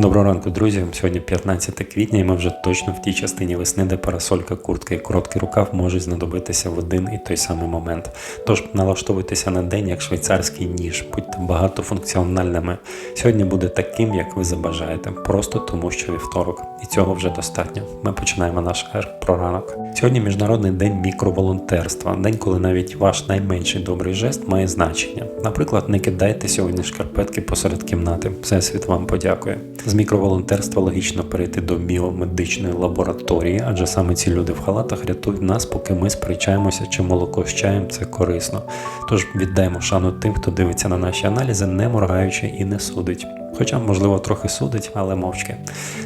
Доброго ранку, друзі. Сьогодні 15 квітня, і ми вже точно в тій частині весни, де парасолька, куртка і короткий рукав можуть знадобитися в один і той самий момент. Тож налаштовуйтеся на день як швейцарський ніж, будьте багатофункціональними. Сьогодні буде таким, як ви забажаєте, просто тому, що вівторок, і цього вже достатньо. Ми починаємо наш ер про ранок. Сьогодні міжнародний день мікроволонтерства, день, коли навіть ваш найменший добрий жест має значення. Наприклад, не кидайте сьогодні шкарпетки посеред кімнати. Всесвіт вам подякує. З мікроволонтерства логічно перейти до біомедичної лабораторії, адже саме ці люди в халатах рятують нас, поки ми сперечаємося, чи молоко з чаєм це корисно. Тож віддаємо шану тим, хто дивиться на наші аналізи, не моргаючи і не судить. Хоча, можливо, трохи судить, але мовчки.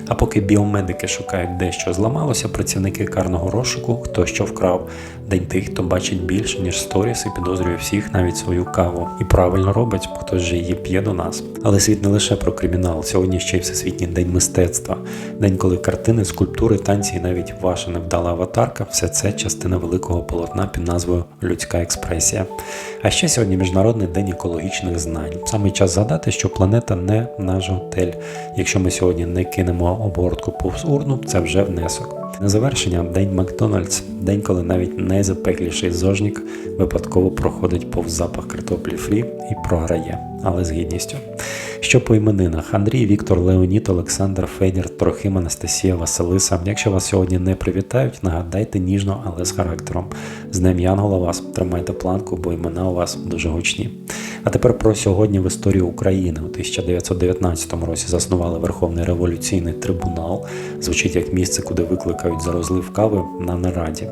А поки біомедики шукають де що зламалося, працівники карного розшуку, хто що вкрав, день тих, хто бачить більше, ніж сторіс і підозрює всіх, навіть свою каву. І правильно робить, хтось же її п'є до нас. Але світ не лише про кримінал. Сьогодні ще й Всесвітній день мистецтва, день, коли картини, скульптури, танці і навіть ваша невдала аватарка все це частина великого полотна під назвою Людська експресія. А ще сьогодні міжнародний день екологічних знань. Саме час згадати, що планета не наш готель. Якщо ми сьогодні не кинемо обгортку повз урну, це вже внесок. На завершення день Макдональдс, день, коли навіть найзапекліший зожнік випадково проходить повз запах картоплі фрі і програє, але з гідністю. Що по іменинах Андрій, Віктор, Леонід, Олександр, Федір, Трохим, Анастасія, Василиса. Якщо вас сьогодні не привітають, нагадайте ніжно, але з характером. З Днем Янгола вас тримайте планку, бо імена у вас дуже гучні. А тепер про сьогодні в історії України у 1919 році заснували Верховний революційний трибунал. Звучить як місце, куди викликають за розлив кави на нараді.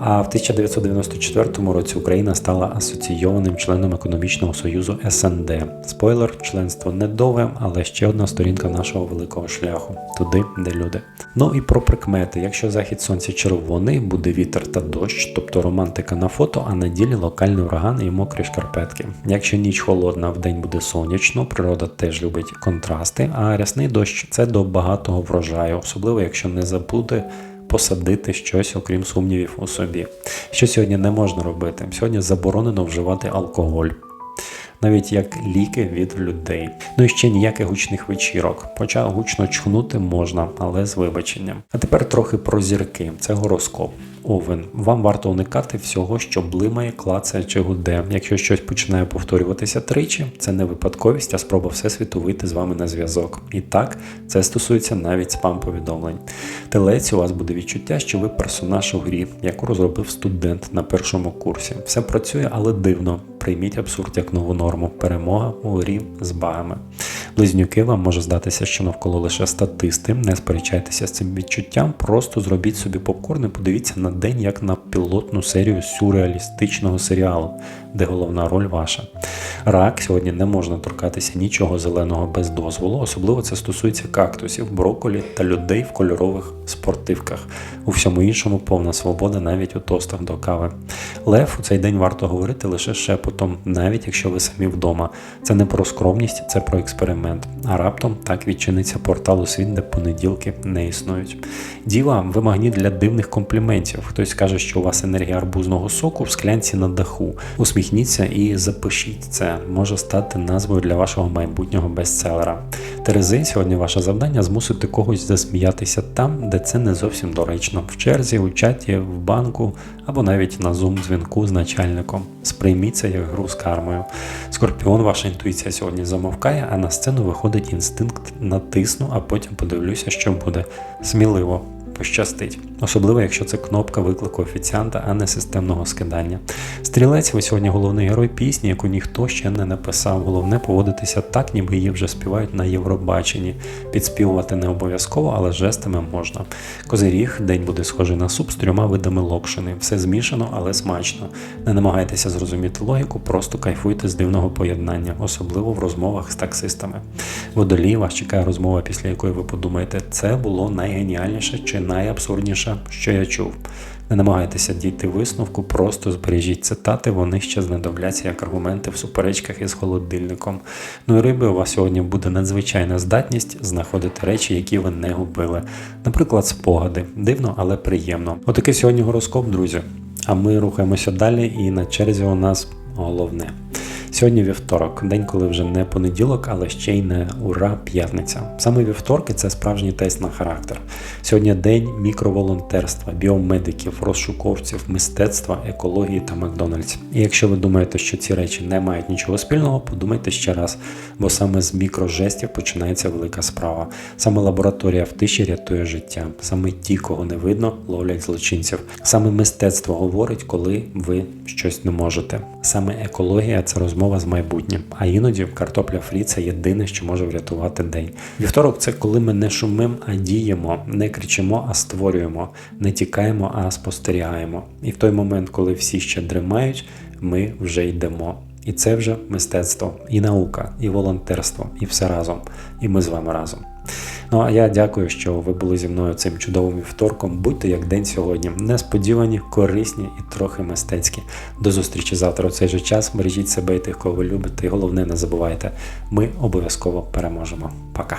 А в 1994 році Україна стала асоційованим членом економічного союзу СНД. Спойлер, членство недовге, але ще одна сторінка нашого великого шляху туди, де люди. Ну і про прикмети. Якщо захід сонця червоний, буде вітер та дощ, тобто романтика на фото, а на ділі локальний ураган і мокрі шкарпетки. Якщо ніч холодна, в день буде сонячно, природа теж любить контрасти, а рясний дощ це до багатого врожаю, особливо якщо не забуде посадити щось, окрім сумнівів у собі. Що сьогодні не можна робити? Сьогодні заборонено вживати алкоголь. Навіть як ліки від людей. Ну і ще ніяких гучних вечірок. Хоча гучно чхнути можна, але з вибаченням. А тепер трохи про зірки. Це гороскоп. Овен. Вам варто уникати всього, що блимає, клацає чи гуде. Якщо щось починає повторюватися тричі, це не випадковість, а спроба всесвіту вийти з вами на зв'язок. І так, це стосується навіть спам-повідомлень. Телець, у вас буде відчуття, що ви персонаж у грі, яку розробив студент на першому курсі. Все працює, але дивно. Прийміть абсурд як нову норму. Перемога у грі з багами. Близнюки вам може здатися, що навколо лише статисти. Не сперечайтеся з цим відчуттям, просто зробіть собі попкорн і подивіться на день як на пілотну серію сюрреалістичного серіалу, де головна роль ваша. Рак сьогодні не можна торкатися нічого зеленого без дозволу, особливо це стосується кактусів, броколі та людей в кольорових спортивках. У всьому іншому повна свобода навіть у тостах до кави. Лев у цей день варто говорити лише шепотом, навіть якщо ви самі вдома. Це не про скромність, це про експеримент. А раптом так відчиниться портал у світ, де понеділки не існують. Діва, ви магніт для дивних компліментів. Хтось каже, що у вас енергія арбузного соку в склянці на даху. Усміхніться і запишіть це. Може стати назвою для вашого майбутнього бестселера. Терези, сьогодні ваше завдання змусити когось засміятися там, де це не зовсім доречно. В черзі, у чаті, в банку або навіть на зум дзвінку з начальником. Сприйміть це як гру з кармою. Скорпіон, ваша інтуїція сьогодні замовкає, а на сцену виходить інстинкт натисну, а потім подивлюся, що буде. Сміливо. Пощастить, особливо якщо це кнопка виклику офіціанта, а не системного скидання. Стрілець, ви сьогодні головний герой пісні, яку ніхто ще не написав. Головне поводитися так, ніби її вже співають на Євробаченні. Підспівувати не обов'язково, але жестами можна. Козиріг, день буде схожий на суп з трьома видами локшини. Все змішано, але смачно. Не намагайтеся зрозуміти логіку, просто кайфуйте з дивного поєднання, особливо в розмовах з таксистами. Водолій вас чекає розмова, після якої ви подумаєте, це було найгеніальніше чи найабсурдніше, що я чув. Не намагайтеся дійти висновку, просто збережіть цитати, вони ще знадобляться як аргументи в суперечках із холодильником. Ну і риби, у вас сьогодні буде надзвичайна здатність знаходити речі, які ви не губили. Наприклад, спогади. Дивно, але приємно. Отакий сьогодні гороскоп, друзі. А ми рухаємося далі, і на черзі у нас головне. Сьогодні вівторок, день, коли вже не понеділок, але ще й не ура п'ятниця. Саме вівторки це справжній тест на характер. Сьогодні день мікроволонтерства, біомедиків, розшуковців, мистецтва, екології та Макдональдс. І якщо ви думаєте, що ці речі не мають нічого спільного, подумайте ще раз, бо саме з мікрожестів починається велика справа. Саме лабораторія в тиші рятує життя. Саме ті, кого не видно, ловлять злочинців. Саме мистецтво говорить, коли ви щось не можете. Саме екологія це розмова з майбутнім. А іноді картопля фрі це єдине, що може врятувати день. Вівторок це коли ми не шумим, а діємо, не кричимо, а створюємо, не тікаємо, а спостерігаємо. І в той момент, коли всі ще дремають, ми вже йдемо. І це вже мистецтво, і наука, і волонтерство, і все разом. І ми з вами разом. Ну а я дякую, що ви були зі мною цим чудовим вівторком. Будьте як день сьогодні. Несподівані, корисні і трохи мистецькі. До зустрічі завтра у цей же час. Бережіть себе і тих, кого ви любите. І головне, не забувайте, ми обов'язково переможемо. Пока.